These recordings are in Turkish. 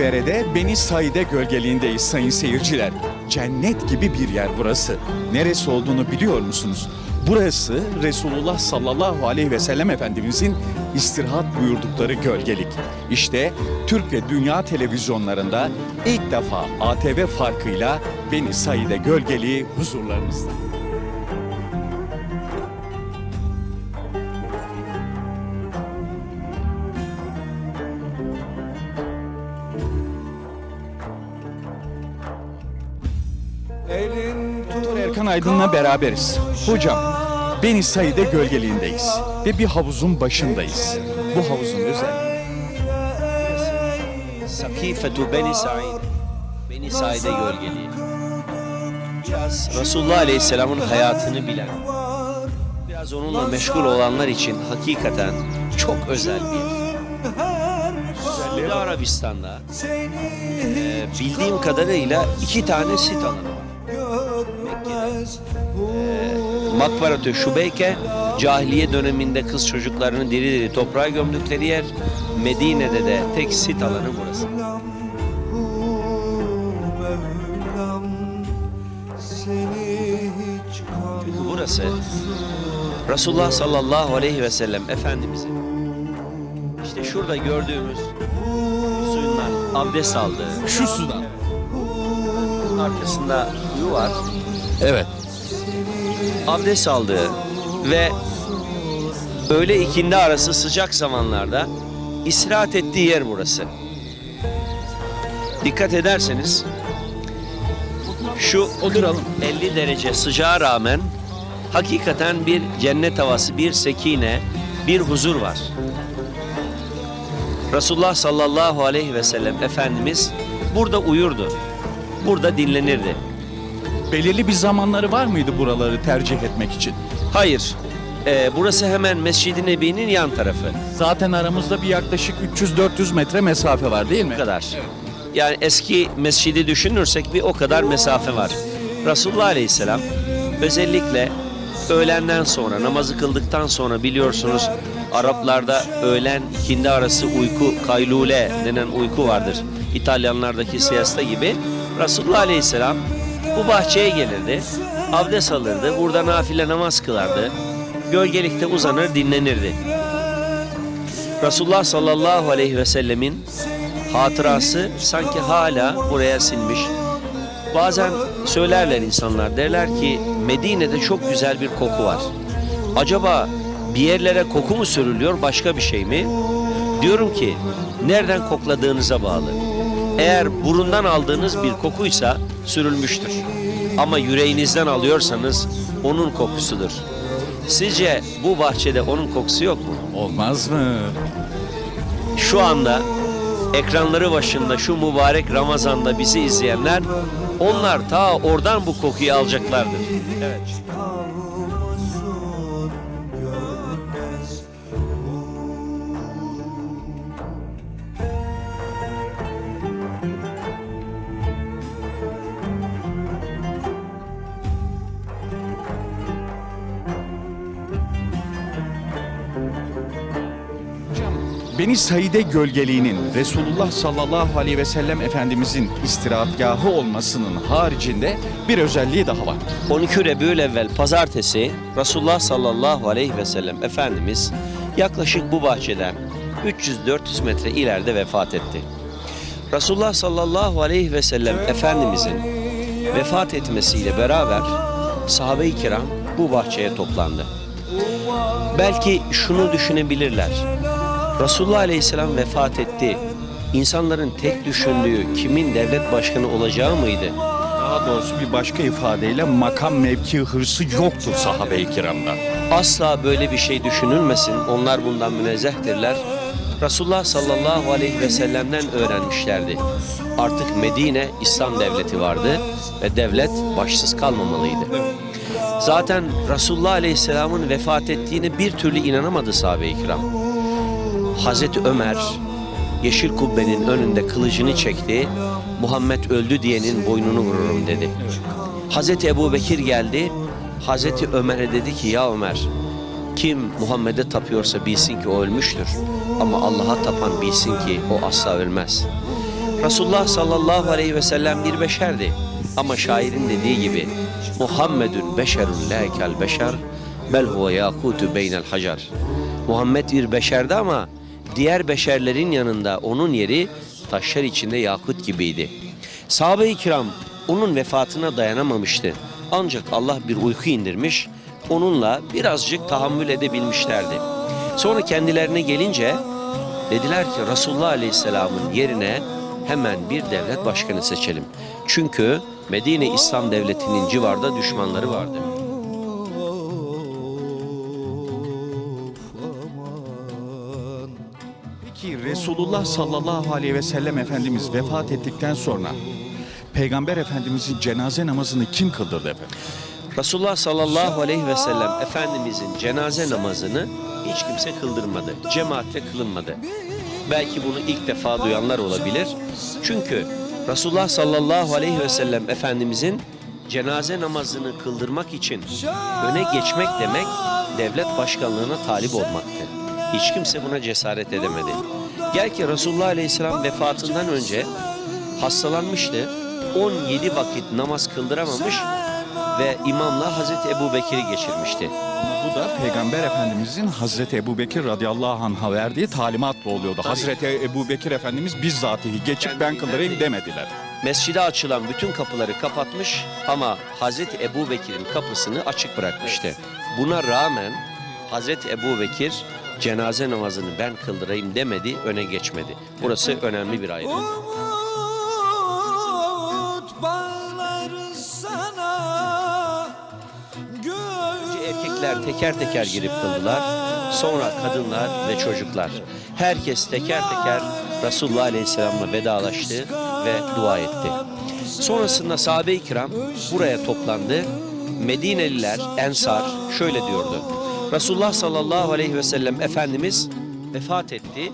Münevvere'de Beni Said'e gölgeliğindeyiz sayın seyirciler. Cennet gibi bir yer burası. Neresi olduğunu biliyor musunuz? Burası Resulullah sallallahu aleyhi ve sellem Efendimizin istirahat buyurdukları gölgelik. İşte Türk ve dünya televizyonlarında ilk defa ATV farkıyla Beni Said'e gölgeliği huzurlarınızda. Aydın'la beraberiz. Hocam, Beni Said'e gölgeliğindeyiz ve bir havuzun başındayız. Bu havuzun özelliği. Sakifetu Beni Said. Beni Said'e gölgeliği. Resulullah Aleyhisselam'ın hayatını bilen, biraz onunla meşgul olanlar için hakikaten çok özel bir yer. Suudi Arabistan'da e, bildiğim kadarıyla iki tane sit alanı Makbaratü Şubeyke, cahiliye döneminde kız çocuklarını diri diri toprağa gömdükleri yer. Medine'de de tek sit alanı burası. Çünkü burası Resulullah sallallahu aleyhi ve sellem Efendimizin işte şurada gördüğümüz suyundan abdest aldığı Şu sudan. arkasında kuyu var. Evet. Abdest aldığı ve öğle ikindi arası sıcak zamanlarda istirahat ettiği yer burası. Dikkat ederseniz şu Oturalım. 50 derece sıcağa rağmen hakikaten bir cennet havası, bir sekine, bir huzur var. Resulullah sallallahu aleyhi ve sellem Efendimiz burada uyurdu. Burada dinlenirdi. Belirli bir zamanları var mıydı buraları tercih etmek için? Hayır. Ee, burası hemen Mescid-i Nebi'nin yan tarafı. Zaten aramızda bir yaklaşık 300-400 metre mesafe var değil mi? Bu kadar. Yani eski mescidi düşünürsek bir o kadar mesafe var. Resulullah Aleyhisselam özellikle öğlenden sonra namazı kıldıktan sonra biliyorsunuz Araplarda öğlen ikindi arası uyku kaylule denen uyku vardır. İtalyanlardaki siesta gibi. Resulullah Aleyhisselam bu bahçeye gelirdi. Abdest alırdı. Burada nafile namaz kılardı. Gölgelikte uzanır dinlenirdi. Resulullah sallallahu aleyhi ve sellemin hatırası sanki hala buraya silmiş. Bazen söylerler insanlar derler ki Medine'de çok güzel bir koku var. Acaba bir yerlere koku mu sürülüyor başka bir şey mi? Diyorum ki nereden kokladığınıza bağlı. Eğer burundan aldığınız bir kokuysa sürülmüştür. Ama yüreğinizden alıyorsanız onun kokusudur. Sizce bu bahçede onun kokusu yok mu? Olmaz mı? şu anda ekranları başında şu mübarek Ramazan'da bizi izleyenler onlar ta oradan bu kokuyu alacaklardır. Evet. Beni Said'e gölgeliğinin Resulullah sallallahu aleyhi ve sellem Efendimizin istirahatgahı olmasının haricinde bir özelliği daha var. 12 Rebül evvel pazartesi Resulullah sallallahu aleyhi ve sellem Efendimiz yaklaşık bu bahçeden 300-400 metre ileride vefat etti. Resulullah sallallahu aleyhi ve sellem Efendimizin vefat etmesiyle beraber sahabe-i kiram bu bahçeye toplandı. Belki şunu düşünebilirler. Resulullah Aleyhisselam vefat etti. İnsanların tek düşündüğü kimin devlet başkanı olacağı mıydı? Daha doğrusu bir başka ifadeyle makam mevki hırsı yoktur sahabe-i kiramda. Asla böyle bir şey düşünülmesin. Onlar bundan münezzehtirler. Resulullah sallallahu aleyhi ve sellem'den öğrenmişlerdi. Artık Medine İslam devleti vardı ve devlet başsız kalmamalıydı. Zaten Resulullah aleyhisselamın vefat ettiğine bir türlü inanamadı sahabe-i kiram. Hazreti Ömer yeşil kubbenin önünde kılıcını çekti. Muhammed öldü diyenin boynunu vururum dedi. Hazreti Ebu Bekir geldi. Hazreti Ömer'e dedi ki ya Ömer kim Muhammed'e tapıyorsa bilsin ki o ölmüştür. Ama Allah'a tapan bilsin ki o asla ölmez. Resulullah sallallahu aleyhi ve sellem bir beşerdi. Ama şairin dediği gibi Muhammedun beşerun la kel beşer bel huve yakutu beynel hacar. Muhammed bir beşerdi ama diğer beşerlerin yanında onun yeri taşlar içinde yakut gibiydi. Sahabe-i kiram onun vefatına dayanamamıştı. Ancak Allah bir uyku indirmiş, onunla birazcık tahammül edebilmişlerdi. Sonra kendilerine gelince dediler ki Resulullah Aleyhisselam'ın yerine hemen bir devlet başkanı seçelim. Çünkü Medine İslam Devleti'nin civarda düşmanları vardı. Peki Resulullah sallallahu aleyhi ve sellem Efendimiz vefat ettikten sonra Peygamber Efendimizin cenaze namazını kim kıldırdı efendim? Resulullah sallallahu aleyhi ve sellem Efendimizin cenaze namazını hiç kimse kıldırmadı. Cemaatle kılınmadı. Belki bunu ilk defa duyanlar olabilir. Çünkü Resulullah sallallahu aleyhi ve sellem Efendimizin cenaze namazını kıldırmak için öne geçmek demek devlet başkanlığına talip olmaktı. Hiç kimse buna cesaret edemedi. Gel ki Resulullah aleyhisselam vefatından önce hastalanmıştı. 17 vakit namaz kıldıramamış ve imamla Hazreti Ebu Bekir'i geçirmişti. Bu da Peygamber Efendimizin Hazreti Ebu Bekir radıyallahu anh'a verdiği talimatla oluyordu. Hazreti Ebu Bekir Efendimiz bizzatihi geçip ben Kendiliğinden kıldırayım demediler. Mescide açılan bütün kapıları kapatmış ama Hazreti Ebu Bekir'in kapısını açık bırakmıştı. Buna rağmen Hazreti Ebu Bekir cenaze namazını ben kıldırayım demedi, öne geçmedi. Burası önemli bir ayrıntı. Umut bağlar sana Önce erkekler teker teker girip kıldılar. Sonra kadınlar ve çocuklar. Herkes teker teker Resulullah Aleyhisselam'la vedalaştı ve dua etti. Sonrasında sahabe-i kiram buraya toplandı. Medineliler, Ensar şöyle diyordu. Resulullah sallallahu aleyhi ve sellem Efendimiz vefat etti.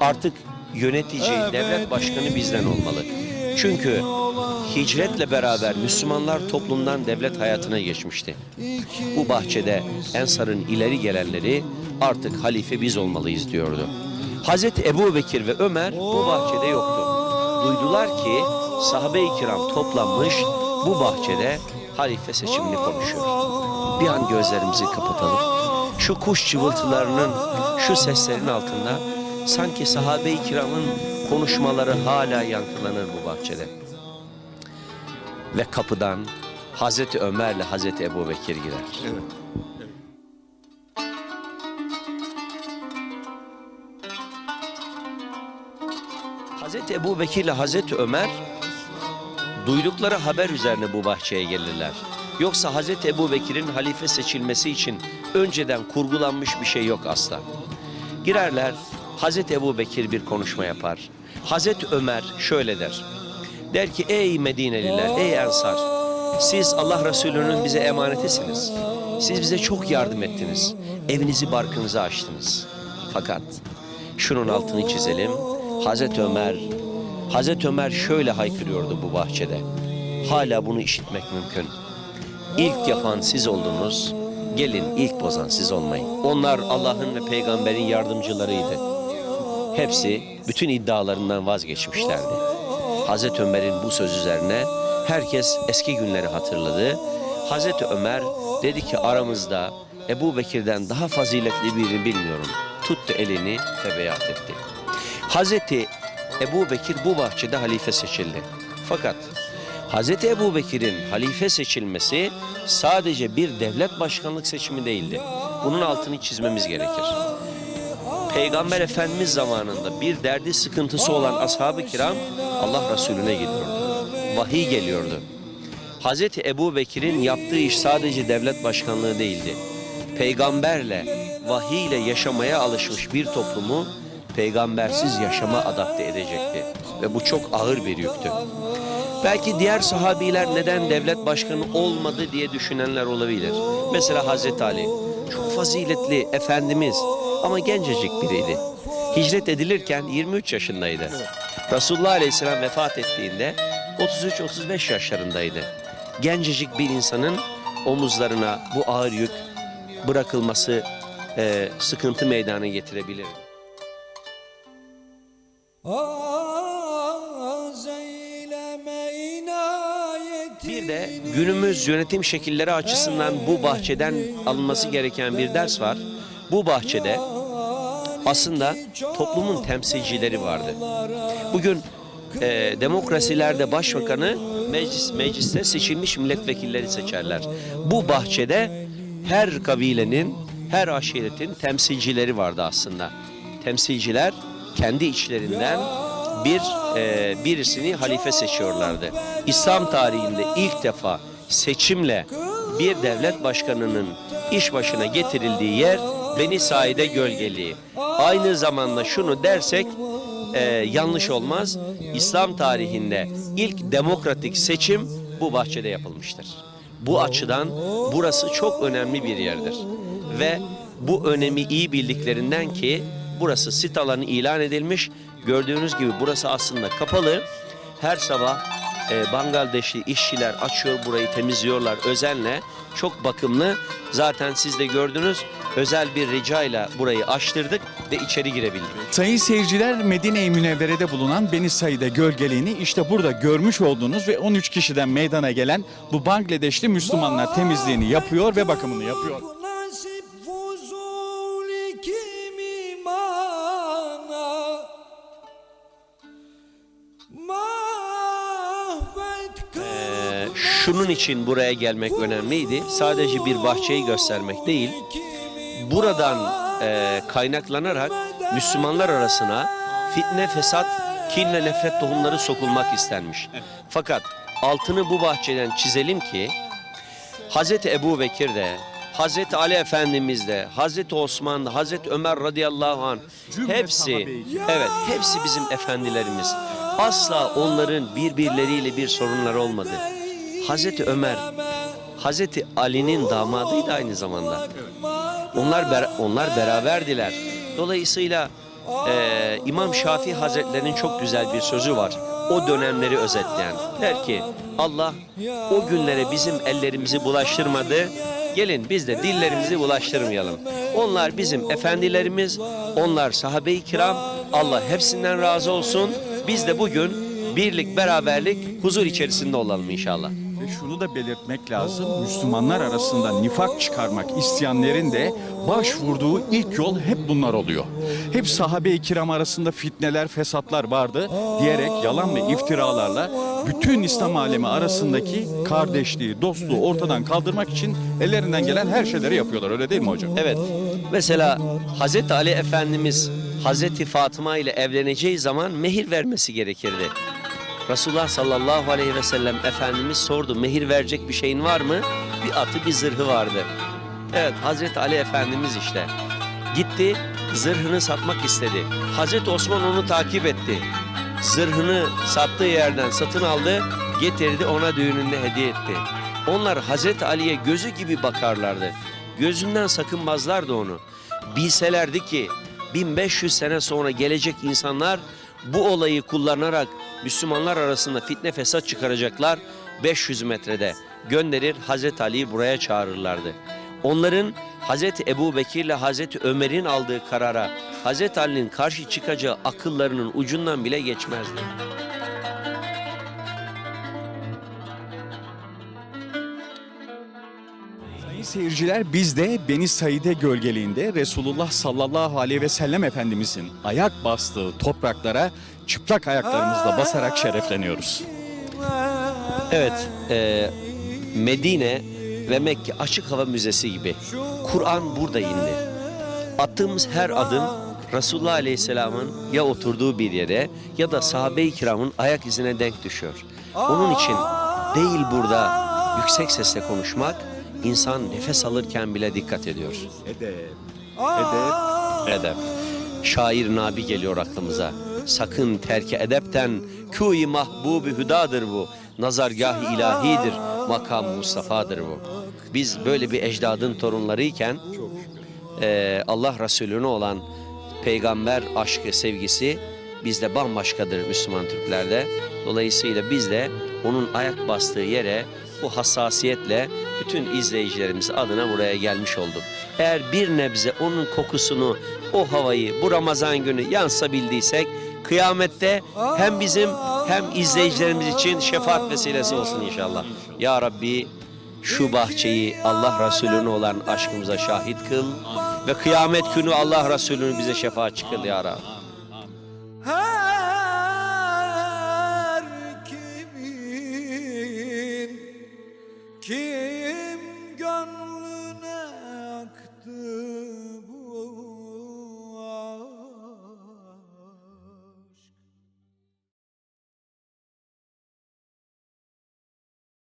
Artık yönetici, devlet başkanı bizden olmalı. Çünkü hicretle beraber Müslümanlar toplumdan devlet hayatına geçmişti. Bu bahçede Ensar'ın ileri gelenleri artık halife biz olmalıyız diyordu. Hazreti Ebu Bekir ve Ömer bu bahçede yoktu. Duydular ki sahabe-i kiram toplanmış bu bahçede halife seçimini konuşuyor. Bir an gözlerimizi kapatalım. Şu kuş cıvıltılarının, şu seslerin altında sanki sahabe-i kiramın konuşmaları hala yankılanır bu bahçede. Ve kapıdan Hazreti Ömer'le Hazreti Ebu Bekir girer. Evet. Hazreti Ebu Bekir ile Hazreti Ömer duydukları haber üzerine bu bahçeye gelirler. Yoksa Hazreti Ebu Bekir'in halife seçilmesi için önceden kurgulanmış bir şey yok asla. Girerler, Hazreti Ebu Bekir bir konuşma yapar. Hazreti Ömer şöyle der. Der ki ey Medineliler, ey Ensar, siz Allah Resulü'nün bize emanetisiniz. Siz bize çok yardım ettiniz. Evinizi barkınızı açtınız. Fakat şunun altını çizelim. Hazreti Ömer, Hazreti Ömer şöyle haykırıyordu bu bahçede. Hala bunu işitmek mümkün. İlk yapan siz oldunuz. Gelin ilk bozan siz olmayın. Onlar Allah'ın ve peygamberin yardımcılarıydı. Hepsi bütün iddialarından vazgeçmişlerdi. Hazreti Ömer'in bu söz üzerine herkes eski günleri hatırladı. Hazreti Ömer dedi ki aramızda Ebu Bekir'den daha faziletli birini bilmiyorum. Tuttu elini ve beyat etti. Hazreti Ebu Bekir bu bahçede halife seçildi. Fakat Hazreti Ebu Bekir'in halife seçilmesi sadece bir devlet başkanlık seçimi değildi. Bunun altını çizmemiz gerekir. Peygamber Efendimiz zamanında bir derdi sıkıntısı olan ashab-ı kiram Allah Resulüne gidiyordu. Vahiy geliyordu. Hazreti Ebu Bekir'in yaptığı iş sadece devlet başkanlığı değildi. Peygamberle, vahiy ile yaşamaya alışmış bir toplumu peygambersiz yaşama adapte edecekti. Ve bu çok ağır bir yüktü. Belki diğer sahabiler neden devlet başkanı olmadı diye düşünenler olabilir. Mesela Hazreti Ali. Çok faziletli Efendimiz ama gencecik biriydi. Hicret edilirken 23 yaşındaydı. Resulullah Aleyhisselam vefat ettiğinde 33-35 yaşlarındaydı. Gencecik bir insanın omuzlarına bu ağır yük bırakılması e, sıkıntı meydana getirebilir. Bir de günümüz yönetim şekilleri açısından bu bahçeden alınması gereken bir ders var. Bu bahçede aslında toplumun temsilcileri vardı. Bugün e, demokrasilerde başbakanı meclis mecliste seçilmiş milletvekilleri seçerler. Bu bahçede her kabilenin, her aşiretin temsilcileri vardı aslında. Temsilciler kendi içlerinden bir e, birisini halife seçiyorlardı. İslam tarihinde ilk defa seçimle bir devlet başkanının iş başına getirildiği yer Beni Saide Gölgeliği. Aynı zamanda şunu dersek e, yanlış olmaz. İslam tarihinde ilk demokratik seçim bu bahçede yapılmıştır. Bu açıdan burası çok önemli bir yerdir. Ve bu önemi iyi bildiklerinden ki burası sit alanı ilan edilmiş. Gördüğünüz gibi burası aslında kapalı. Her sabah e, Bangladeşli işçiler açıyor burayı temizliyorlar özenle. Çok bakımlı. Zaten siz de gördünüz. Özel bir ricayla burayı açtırdık ve içeri girebildik. Sayın seyirciler Medine-i Münevvere'de bulunan Beni Saide gölgeliğini işte burada görmüş olduğunuz ve 13 kişiden meydana gelen bu Bangladeşli Müslümanlar temizliğini yapıyor ve bakımını yapıyor. Şunun için buraya gelmek önemliydi. Sadece bir bahçeyi göstermek değil. Buradan e, kaynaklanarak Müslümanlar arasına fitne, fesat, kin ve nefret tohumları sokulmak istenmiş. Fakat altını bu bahçeden çizelim ki Hazreti Ebu Bekir de, Hazreti Ali Efendimiz de, Hazreti Osman da, Hazreti Ömer radıyallahu anh hepsi, evet hepsi bizim efendilerimiz. Asla onların birbirleriyle bir sorunları olmadı. Hazreti Ömer, Hazreti Ali'nin damadıydı aynı zamanda. Onlar ber- onlar beraberdiler. Dolayısıyla eee, İmam Şafii Hazretlerinin çok güzel bir sözü var. O dönemleri özetleyen. Der ki Allah o günlere bizim ellerimizi bulaştırmadı. Gelin biz de dillerimizi bulaştırmayalım. Onlar bizim efendilerimiz, onlar sahabe-i kiram. Allah hepsinden razı olsun. Biz de bugün birlik, beraberlik, huzur içerisinde olalım inşallah. Ve şunu da belirtmek lazım. Müslümanlar arasında nifak çıkarmak isteyenlerin de başvurduğu ilk yol hep bunlar oluyor. Hep sahabe-i kiram arasında fitneler, fesatlar vardı diyerek yalan ve iftiralarla bütün İslam alemi arasındaki kardeşliği, dostluğu ortadan kaldırmak için ellerinden gelen her şeyleri yapıyorlar. Öyle değil mi hocam? Evet. Mesela Hazreti Ali Efendimiz Hazreti Fatıma ile evleneceği zaman mehir vermesi gerekirdi. Resulullah sallallahu aleyhi ve sellem Efendimiz sordu mehir verecek bir şeyin var mı? Bir atı bir zırhı vardı. Evet Hazreti Ali Efendimiz işte. Gitti zırhını satmak istedi. Hazreti Osman onu takip etti. Zırhını sattığı yerden satın aldı, getirdi ona düğününde hediye etti. Onlar Hazreti Ali'ye gözü gibi bakarlardı. Gözünden sakınmazlardı onu. Bilselerdi ki 1500 sene sonra gelecek insanlar bu olayı kullanarak Müslümanlar arasında fitne fesat çıkaracaklar. 500 metrede gönderir Hazreti Ali'yi buraya çağırırlardı. Onların Hazreti Ebu Bekir ile Hazreti Ömer'in aldığı karara Hazreti Ali'nin karşı çıkacağı akıllarının ucundan bile geçmezdi. Seyirciler biz de Beni Saide gölgeliğinde Resulullah sallallahu aleyhi ve sellem Efendimizin ayak bastığı topraklara çıplak ayaklarımızla basarak şerefleniyoruz. Evet, e, Medine ve Mekke açık hava müzesi gibi. Kur'an burada indi. Attığımız her adım Resulullah Aleyhisselam'ın ya oturduğu bir yere ya da sahabe-i kiramın ayak izine denk düşüyor. Onun için değil burada yüksek sesle konuşmak, insan nefes alırken bile dikkat ediyor. Edep, edep. Edep. Şair Nabi geliyor aklımıza. Sakın terki edepten kûyi mahbubi hüdadır bu. Nazargah-ı ilahidir, makam Mustafa'dır bu. Biz böyle bir ecdadın torunlarıyken eee, Allah Resulüne olan peygamber aşkı, sevgisi bizde bambaşkadır Müslüman Türklerde. Dolayısıyla biz de onun ayak bastığı yere bu hassasiyetle bütün izleyicilerimiz adına buraya gelmiş olduk. Eğer bir nebze onun kokusunu, o havayı bu Ramazan günü yansabildiysek kıyamette hem bizim hem izleyicilerimiz için şefaat vesilesi olsun inşallah. Ya Rabbi şu bahçeyi Allah Resulüne olan aşkımıza şahit kıl ve kıyamet günü Allah Resulünü bize şefaatçi kıl ya Rabbi.